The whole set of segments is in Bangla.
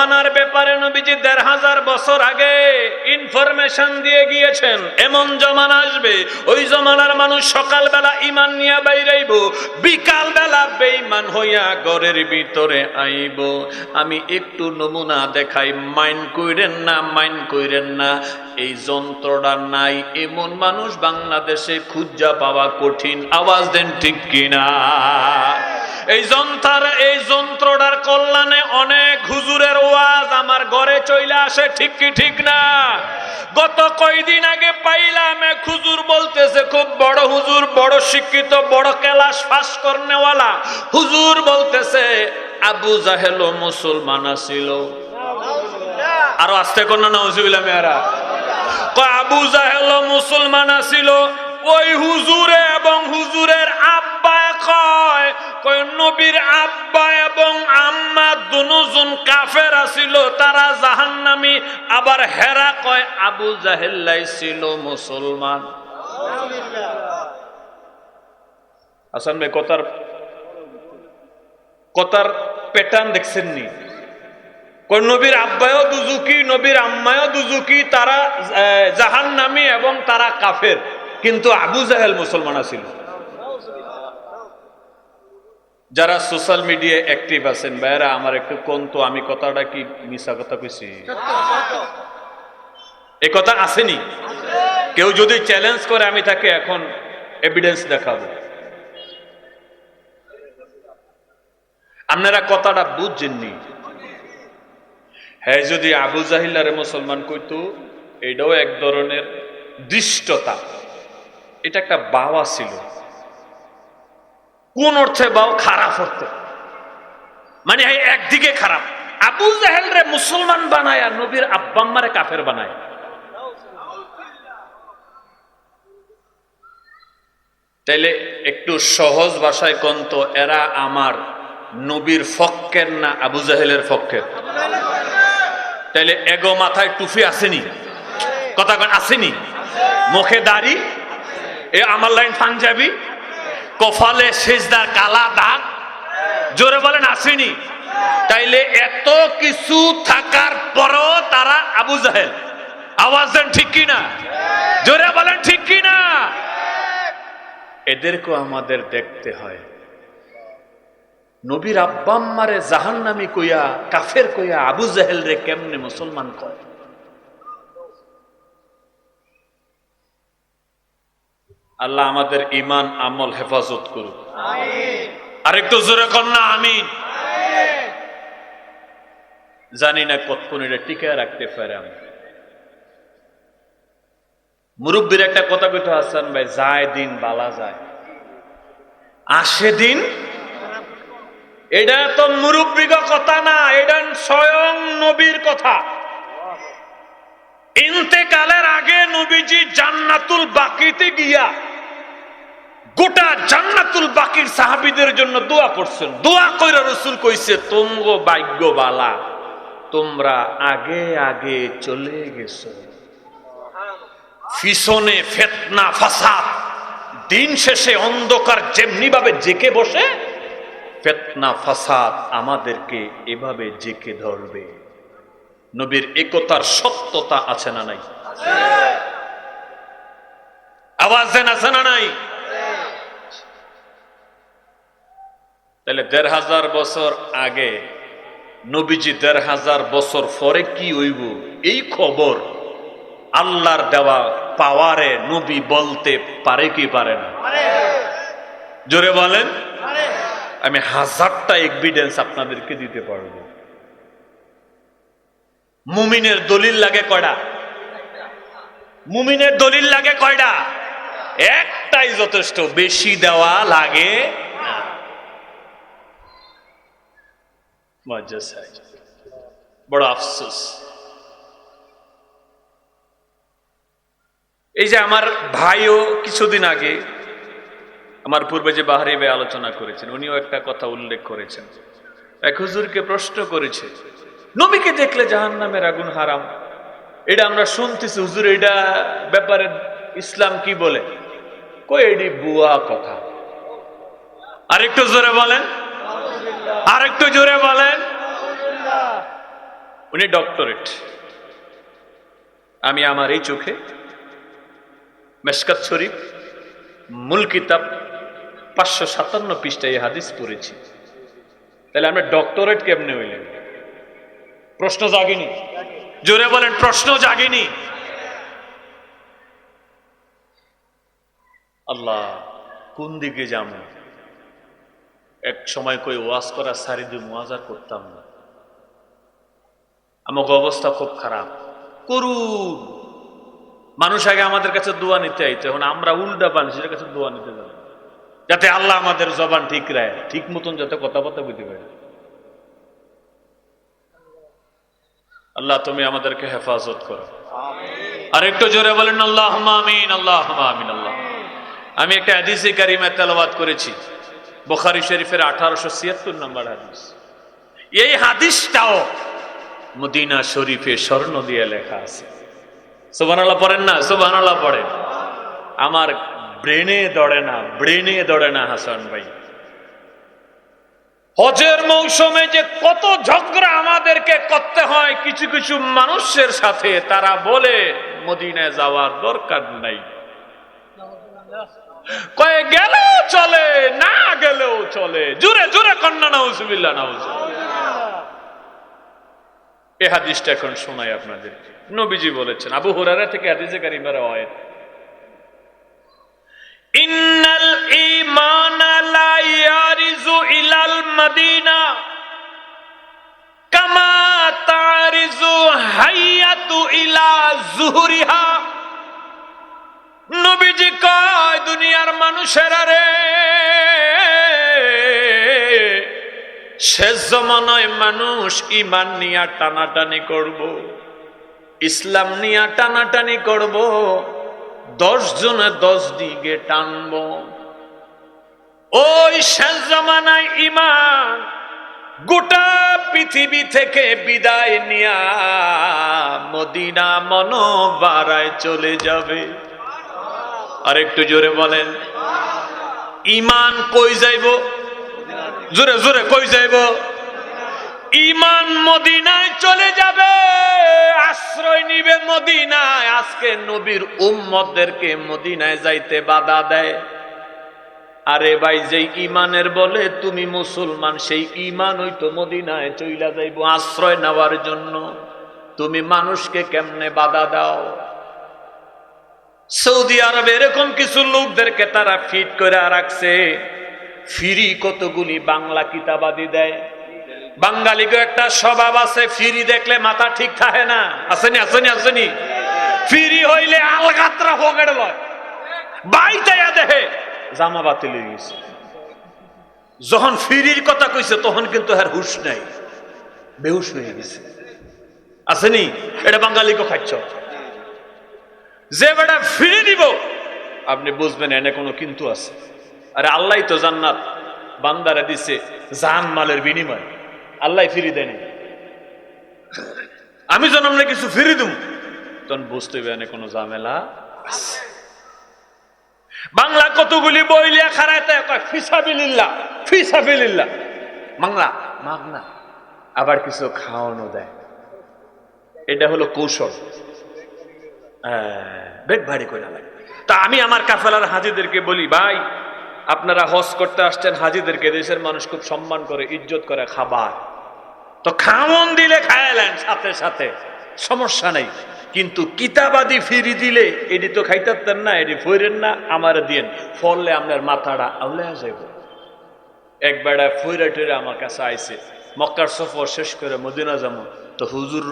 জমানার ব্যাপারে নবীজি দেড় হাজার বছর আগে ইনফরমেশন দিয়ে গিয়েছেন। এমন জমানা আসবে, ওই জমানার মানুষ সকালবেলা ইমান নিয়ে বাইরাইব বিকাল বেলা বেঈমান হইয়া ঘরের ভিতরে আইব। আমি একটু নমুনা দেখাই, মাইন্ড কইরেন না, মাইন্ড কইরেন না, এই যন্ত্রটা নাই। এমন মানুষ বাংলাদেশে খুঁজা পাওয়া কঠিন। আওয়াজ দেন ঠিক কিনা? এই যন্ত্র এই যন্ত্রটার কল্যাণে অনেক হুজুরের ওয়াজ আমার ঘরে চলে আসে, ঠিক কি ঠিক না? গত কয়দিন আগে পাইলাম এক হুজুর বলতেছে, খুব বড় হুজুর, বড় শিক্ষিত, বড় ক্লাস পাস করনেওয়ালা। হুজুর বলতেছে, আবু জাহেল মুসলমান আছিল। আরও আস্তে কোন না হুজুবিল্লা মেয়ারা। আবু জাহেল মুসলমান আছিল। ওই হুজুরে এবং হুজুরের আব্বা কয় কয়, নবীর আব্বা এবং আম্মা দুজন কাফের আছিল, তারা জাহান্নামী। আবার হেরা কয়, আবু জাহেল্লাই ছিল মুসলমান। আসান ভাই, কথার কথার প্যাটার্ন দেখছেন নি কই নবীর আব্বায়ও দুজুকি নবীর আম্মায়ও দুজুকি তারা জাহান নামি এবং তারা কাফের। কিন্তু আবু জাহেল মুসলমান ছিল যারা সোশ্যাল মিডিয়ায় অ্যাক্টিভ আছেন ভাইরা আমার একটু কোন তো, আমি কথাটা কি মিশা কথা কইছি? এ কথা আসেনি। কেউ যদি চ্যালেঞ্জ করে, আমি তাকে এখন এভিডেন্স দেখাবো। আপনারা কথাটা বুঝছেননি? হ্যাঁ যদি আবু জাহিল্লারে মুসলমান কইতো, এটাও এক ধরনের দৃষ্টতা। এটা একটা বাওয়া ছিল। কোন অর্থে বাও খারাপ অর্থে? মানে একদিকে খারাপ। আবু জাহেল রে মুসলমান বানায় আর নবীর আব্বাম্মারে কাফের বানায়। তাইলে একটু সহজ ভাষায় কন্ত এরা আমার নবীর ফক্কের না আবু জাহেলের ফক্কের? তাইলে এগো মাথায় টুফি আসেনি? কথা আসেনি? মুখে দাড়ি? এ আমার লাইন পাঞ্জাবি? কফালে সেজদার কালা দাগ? জোরে বলেন, আসেনি। তাইলে এত কিছু থাকার পরও তারা আবু জাহেল। আওয়াজ দেন, ঠিক কিনা জোরে বলেন, ঠিক কিনা এদেরকেও আমাদের দেখতে হয়। নবীর আব্বাম্মারে জাহান্নামি কইয়া, কাফের কইয়া আবু জাহেল রে কেমনে মুসলমান কয় আল্লাহ আমাদের ইমান আমল হেফাজত করুক। আরেকটু জোরে কন্যা আমিন। জানি না কতক্ষণ এটা টিকায় রাখতে পারে আমি। মুরব্বীর একটা কথা কইতে হাসান ভাই যায় দিন বালা যায়। আসে দিন? এটা তো মুরব্বীগ কথা না এটা স্বয়ং নবীর কথা। ইন্তেকালের আগে নবীজি জান্নাতুল বাকিতে গিয়া গোটা জান্নাতুল বাকির সাহাবিদের জন্য দোয়া করছেন। দোয়া কইরা রসুল কইছে, তোমগ ভাগ্য বালা তোমরা আগে আগে চলে গেছো। ফিসনে ফেতনা, ফাসাদ, দিন শেষে অন্ধকার যেমনি ভাবে জেকে বসে, ফেতনা, ফাসাদ আমাদেরকে এভাবে জেকে ধরবে। নবীর একতার সত্যতা আছে না নাই? আওয়াজ আছে না নাই? তাহলে দেড় হাজার বছর আগে নবীজি দেড় হাজার বছর পরে কি হইব? এই খবর আল্লাহর দেওয়া পাওয়ারে নবী বলতে পারে কি পারে না? জোরে বলেন। আমি হাজারটা এভিডেন্স আপনাদেরকে দিতে পারব। মুমিনের দলিল লাগে কয়টা? মুমিনের দলিল লাগে কয়টা? একটাই যথেষ্ট, বেশি দেওয়া লাগে সাহেব বড় আফসোস এই যে আমার ভাইও কিছুদিন আগে আমার পূর্বে যে বাহারি ভাই আলোচনা করেছেন, উনিও একটা কথা উল্লেখ করেছেন। এক হুজুরকে প্রশ্ন করেছে, নবীকে দেখলে জাহান নামের আগুন হারাম? এটা আমরা শুনতেছি, হুজুর এটা ব্যাপারে ইসলাম কি বলে? কই এটি বুয়া কথা? আরেকটু জোরে বলেন। আরেকটু জোরে বলেন। উনি ডক্টরেট আমি আমার এই চোখে মেশকাত শরীফ, মূল কিতাব পাঁচশো সাতান্ন পৃষ্ঠায় হাদিস পড়েছি। তাহলে আমরা ডক্টরেট কেমনে হইলেন? প্রশ্ন জাগেনি? জোরে বলেন, প্রশ্ন জাগেনি। আল্লাহ, কোন দিকে যাব? এক সময় কই ওয়াজ করা সারি দিয়ে মোয়াজার করতাম না। আমাকে অবস্থা খুব খারাপ। করুন। মানুষ আগে আমাদের কাছে দোয়া নিতে আইতো এখন আমরা উল্টা মানুষের কাছে দোয়া নিতে যাব। যাতে আল্লাহ আমাদের জবান ঠিক রায় ঠিক মতন যাতে কথাবার্তা বুঝতে পারে। আল্লাহ তুমি আমাদেরকে হেফাজত করো। আর একটু জোরে বলেন আল্লাহ আমিন আল্লাহ আমিন আল্লাহ। আমি একটা হাদিসে কারিমা তেলাওয়াত করেছি। বোখারি শরীফের আঠারোশো ছিয়াত্তর নম্বর হাদিস। এই হাদিসটাও মদিনা শরীফে স্বর্ণ দিয়ে লেখা আছে। সুবহানাল্লাহ পড়েন না? সুবহানাল্লাহ পড়েন। আমার ব্রেনে দড়ে না, ব্রেনে দড়ে না হাসান ভাই। হজের মৌসুমে যে কত ঝগড়া আমাদেরকে করতে হয়, কিছু কিছু মানুষের সাথে তারা বলে, মদিনায় যাওয়ার দরকার নাই। কয়ে গেলেও চলে, না গেলেও চলে। জুড়ে জুড়ে কন্যা, নাউজুবিল্লাহ নাউজুবিল্লাহ। এ হাদিসটা এখন শোনাই আপনাদের নবীজি বলেছেন, আবু হুরারা থেকে হাদিসে কারিমার হয় ইন্নাল ঈমান লা ইয়ারিজু ইলাল মদিনা, কামা তারিজু হাইয়াতু ইলা জুহরিহা। নবীজি কয়, দুনিয়ার মানুষেরা রে শেষ জমানায় মানুষ ইমান নিয়া টানাটানি করব, ইসলাম নিয়া টানাটানি করব, দশ জনে দশ দিকে টানব। ওই শেষ জমানায় ইমান গোটা পৃথিবী থেকে বিদায় নিয়া মদিনা মনো বাড়ায় চলে যাবে। আর একটু জোরে বলেন, ইমান কই যাইব? জোরে জোরে কই যাইব? ইমান মদিনায় চলে যাবে, আশ্রয় নিবে মদিনায়। আজকে নবীর উম্মতদেরকে মদিনায় যাইতে বাধা দেয়। আরে ভাই, যেই ইমানের বলে তুমি মুসলমান, সেই ইমান হইতো মদিনায় চইলা যাইব আশ্রয় নেওয়ার জন্য। তুমি মানুষকে কেমনে বাধা দাও? সৌদি আরবে এরকম কিছু লোকদেরকে তারা ফিট করে রাখছে। ফিরি কতগুলি বাংলা কিতাবাদি দেয়? বাঙালিকে একটা স্বভাব আছে, ফিরি দেখলে মাথা ঠিক থাকে না। আসেনি আসেনি আসেনি। ফিরি হইলে আলগাত্রা পকেট লয়। বাইতাইয়া দেহে জামা বাতিল হয়ে যখন ফিরির কথা কইছে, তখন কিন্তু আর হুশ নাই। বেহুশ হয়ে গেছে। আসেনি? এটা বাঙালিকে খাচ্ছ। যে বেটা ফিরে দিব, আপনি বুঝবেন, এনে কোনো কিন্তু আছে। আরে আল্লাহ তো জান্নাত। বান্দারে দিছে জান মালের বিনিময়। আল্লাহ ফিরি দেয়নি। আমি যেন আমরা কিছু ফিরি দিম। তখন বুঝতে এনে কোনো ঝামেলা বাংলা কতগুলি বই লিয়া খারাইতে ফিসাবিল্লা ফিসাবিল্লা বাংলা, মাগনা। আবার কিছু খাওয়ানো দেয়। এটা হলো কৌশল। বেগ ভারী করে লাগে। তা আমি আমার কাফেলার হাজিদেরকে বলি, ভাই আপনারা হজ করতে আসছেন হাজিদেরকে, দেশের মানুষ খুব সম্মান করে, ইজ্জত করে, খাবার। তো খাওয়ন দিলে খায়ালেন সাথে সাথে, সমস্যা নেই। কিন্তু কিতাবাদি ফিরি দিলে, এটি তো খাইতারতেন না, এটি ফইরেন না, আমার দিয়েন। ফললে আপনার মাথাটা আউলে যাইব। এক বেড়া ফইরা টইরা আমার কাছে আইছে, মক্কার সফর শেষ করে মদিনা যাব। তো হুজুর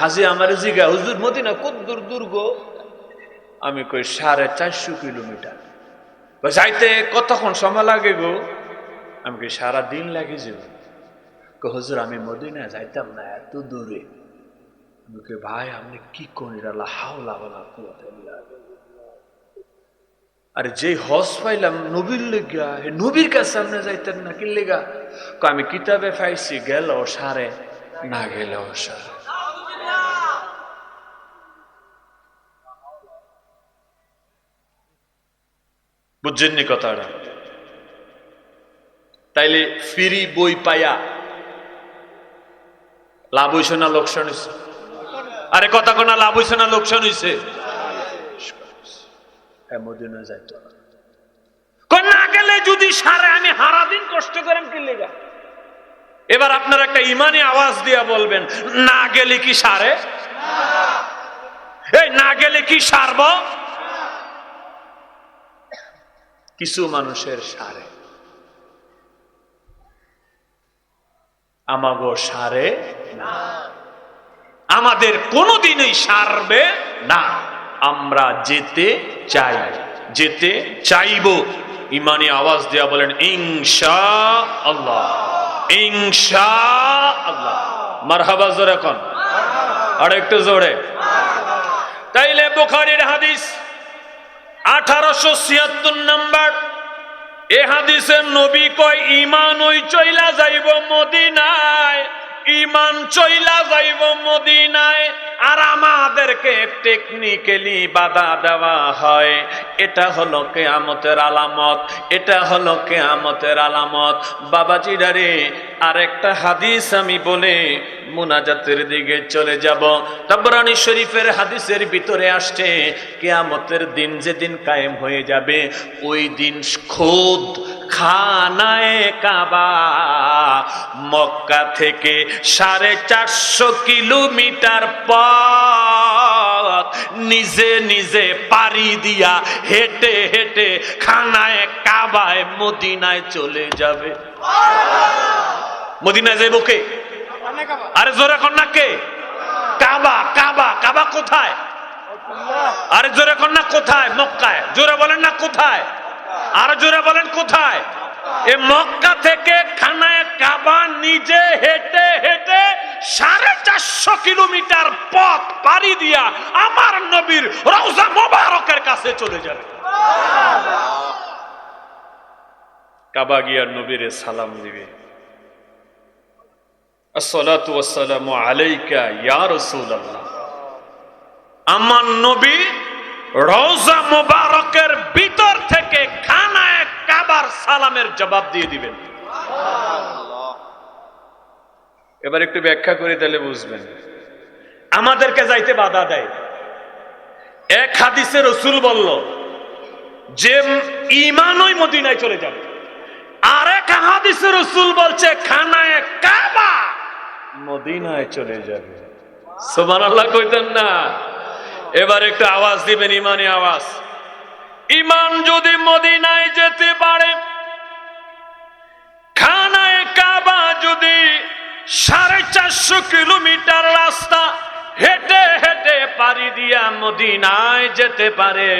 হাজি আমার জিগা, হুজুর, মদিনা কত দূর দুর্গ আমি কই, সাড়ে চারশো কিলোমিটার। যাইতে কতক্ষণ সময় লাগে গো আমি কই, সারা দিন লাগে যাব হুজুর, আমি মদিনা যাইতাম না, এত দূরে। আমি কই, ভাই, আপনি কি করেন? হাওলা আরে যে হজ পাইলাম, নবীর লেগা নবীর কাছে আপনি যাইতেন না, কি লেগা? আমি কিতাবে পাইছি, গেল সারে, না গেলে সারে। বুঝছেননি কথাটা তাইলে ফিরি বই পায়া লাভ হইছে না লোকসান হইছে? আরে কথা কোনা লাভ হইছে না লোকসান হইছে? হ্যাঁ মদিনা যাইতো না। গেলে যদি সারে আমি হারা দিন কষ্ট করেন কি লেগা? এবার আপনার একটা ইমানি আওয়াজ দিয়া বলবেন না গেলে কি সারে? এই না গেলে কি সারব? কিছু মানুষের সারে। আমাগো সারে না। আমাদের কোনোদিনই সারবে না। আমরা যেতে চাই, যেতে চাইব। ইমানে আওয়াজ দেয়া বলেন, ইনশা আল্লাহ ইনশা আল্লাহ। মারহাবা জোরে এখন আর একটু জোরে। তাইলে বুখারীর হাদিস আঠারোশো ছিয়াত্তর নাম্বার। এ হাদিসের নবী কয়, ইমান ওই চইলা যাইব মদিনায়, ইমান চইলা যাইব মদিনায়, আর আমাদেরকে টেকনিক্যালি বাধা দেওয়া হয়। এটা হলো কেয়ামতের আলামত, এটা হলো কেয়ামতের আলামত। বাবাজিরারে আরেকটা হাদিস আমি বলে মুনাজাতের দিকে চলে যাব। তাবরানি শরীফের হাদিসের ভিতরে আসছে, কেয়ামতের দিন যেদিন কায়েম হয়ে যাবে, ওই দিন খোদ খানায় কাবা। মক্কা থেকে সাড়ে চারশো কিলোমিটার পথ নিজে নিজে পাড়ি দিয়া হেঁটে হেঁটে খানায় কাবায় মদিনায় চলে যাবে। মদিনায় যাইব কে? আরে জোরে কন্যা কে? কাবা কাবা কাবা কোথায়? আরে জোরে কন্যা কোথায়? মক্কায়। জোরে বলেন না কোথায়? আর জোরে বলেন কোথায়? এ মক্কা থেকে খানায় কাবা নিজে হেঁটে হেঁটে সাড়ে চারশো কিলোমিটার পথ পাড়ি দিয়া আমার নবীর রওজা মোবারকের কাছে চলে যাবে। কাবা গিয়া নবীরে সালাম দিবে। আমার নবী ভিতর থেকে খানায় কাবার সালামের জবাব দিয়ে দিবেন। এবার একটু ব্যাখ্যা করে দিলে বুঝবেন। আমাদেরকে যাইতে বাধা দেয়। এক হাদিসে রসুল বলল, যে ইমানই মদিনায় চলে যাবে। আরেক হাদিসে রসুল বলছে কাবা মদিনায় চলে যাবে। সোমান আল্লাহ কইতেন না। এবার একটু আওয়াজ দিবেন, ইমানি আওয়াজ। ইমান যদি মদিনায় যেতে পারে, খানায় কাবা যদি সাড়ে চারশো কিলোমিটার রাস্তা হেঁটে হেঁটে পাড়ি দিয়া মদিনায় যেতে পারে,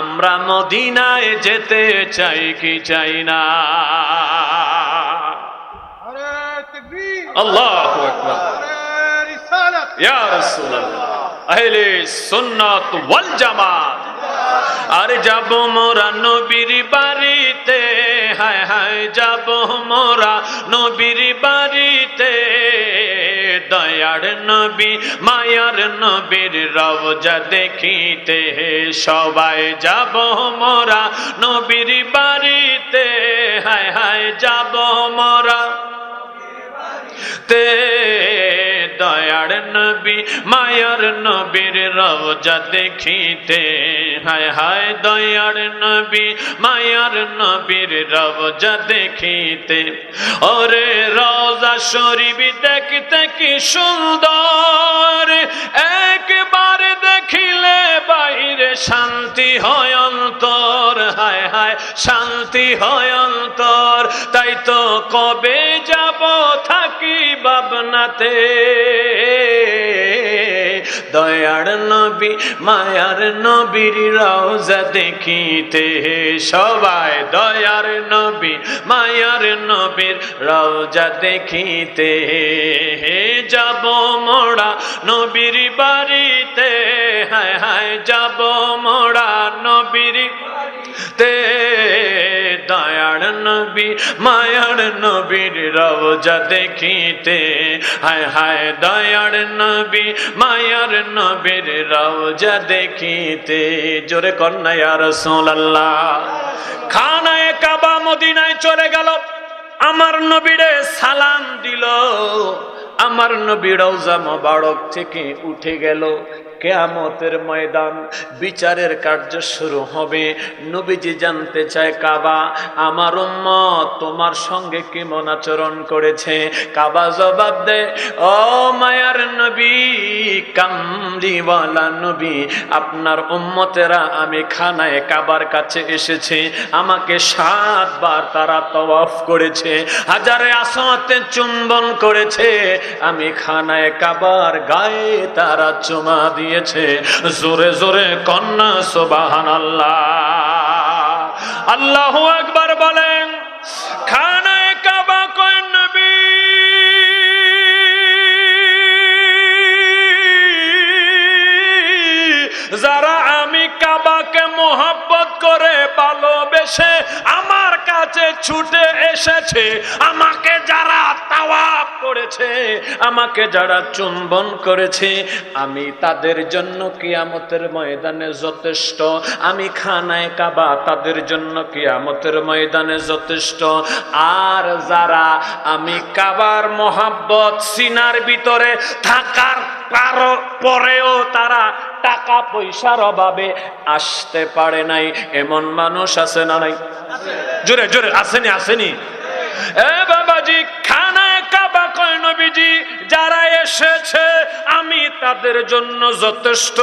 আমরা মদিনায় যেতে চাই কি চাই না? আল্লাহ যাব মোরা নবীর বাড়িতে, হায় হায় যাব মোরা নবীর বাড়িতে। দয়ার নবী, মায়ার নবীর রওজা দেখিতে সবাই যাব মোরা নবীর বাড়িতে, হায় হায় যাব মোরা। তে দয়ার নবী, মায়ার নবীর রওজা দেখিতে। হায় হায় দয়ার নবী, মায়ার নবীর রওজা দেখিতে। ওরে রওজা শরীফ দেখতে কি সুন্দর। একবার দেখিলে বাইরে শান্তি হয় অন্তর। হায় শান্তি হয় অন্তর। তাই তো কবে যাব থাকি ভাবনাতে। দয়ার নবী, মায়ার নবীর রওজা দেখিতে সবাই দয়ার নবী, মায়ার নবীর রওজা দেখিতে যাব মোড়া নবীর বাড়িতে। হায় হায় যাব মোড়া নবীর তে নবী, মায়ার নবীর রওজা দেখিতে। হায় হায়, দয়ার নবী, মায়ার নবীর রওজা দেখিতে। জোরে কন্যা রাসূলুল্লাহ। খানায় কাবা, মদিনায় চলে গেল। আমার নবীরে সালাম দিল। আমার নবী রওজা মোবারক থেকে উঠে গেল। কেয়ামতের ময়দান বিচারের কার্য শুরু হবে। নবীজি জানতে চায়, কাবা, আমার উম্মত তোমার সঙ্গে কেমন আচরণ করেছে? কাবা জবাব দে ও মায়ার নবী কামলিওয়ালা নবী, আপনার উম্মতেরা আমি খানায় কাবার কাছে এসেছে। আমাকে সাতবার তারা তওয়াফ করেছে, হাজারে আসাতে চুম্বন করেছে। আমি খানায় কাবার গায়ে তারা চুমা দিয়েছে। জোরে জোরে কন্যা সোবাহান আল্লাহ আল্লাহ একবার বলেন যারা আমি কাবাকে মোহাব্বত করে ভালোবেসে আমার কাছে ছুটে এসেছে, আমাকে যারা তাওয়াব করেছে, আমাকে যারা চুম্বন করেছে, আমি তাদের জন্য কিয়ামতের ময়দানে যথেষ্ট। আমি খানায় কাবা, তাদের জন্য কিয়ামতের ময়দানে যথেষ্ট। আর যারা আমি কাবার মোহাব্বত, সিনার ভিতরে থাকার পার- পরেও তারা টাকা পয়সার অভাবে আসতে পারে নাই। এমন মানুষ আছে না নাই? জোরে জোরে, আসেনি আসেনি। এ বাবাজি কাবা কয় নবীজি, যারা এসেছে, আমি তাদের জন্য যথেষ্ট।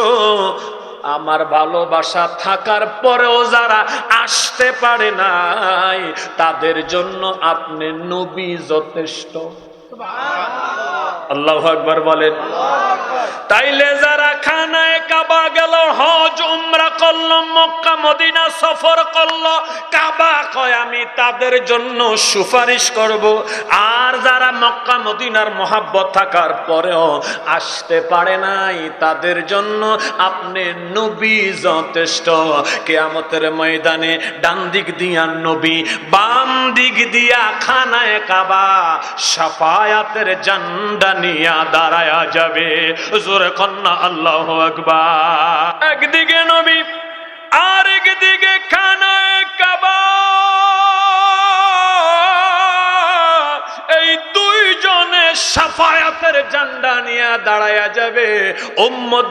আমার ভালোবাসা থাকার পরেও যারা আসতে পারে নাই, তাদের জন্য আপনি নবী যথেষ্ট। আল্লাহ আকবার বলেন। তাইলে গেল হজ উমরা করল, মক্কা, মদিনা সফর করল। কাবা কয়, আমি তাদের জন্য সুপারিশ করব। আর যারা মক্কা, মদিনার মহাব্বত থাকার পরেও আসতে পারে নাই, তাদের জন্য আপনি নবী যথেষ্ট। কেয়ামতের ময়দানে ডান দিক দিয়া নবী, বাম দিক দিয়া খানায় কাবা, সাফায়াতের জান্ডা নিয়া দাঁড়ায়া যাবে। জোরে কন্যা, আল্লাহ আকবার। একদিকে নবী আর একদিকে খানায় কাবা। এই নিয়ে দাঁড়ায়া যাবে। উম্মদ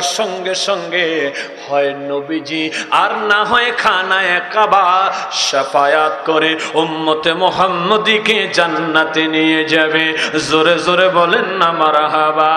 সঙ্গে সঙ্গে হয় নবীজি, আর না হয় খানায় কাবা। সাফায়াত করে জান্নাতে নিয়ে যাবে। জোরে জোরে বলেন না মারহাবা।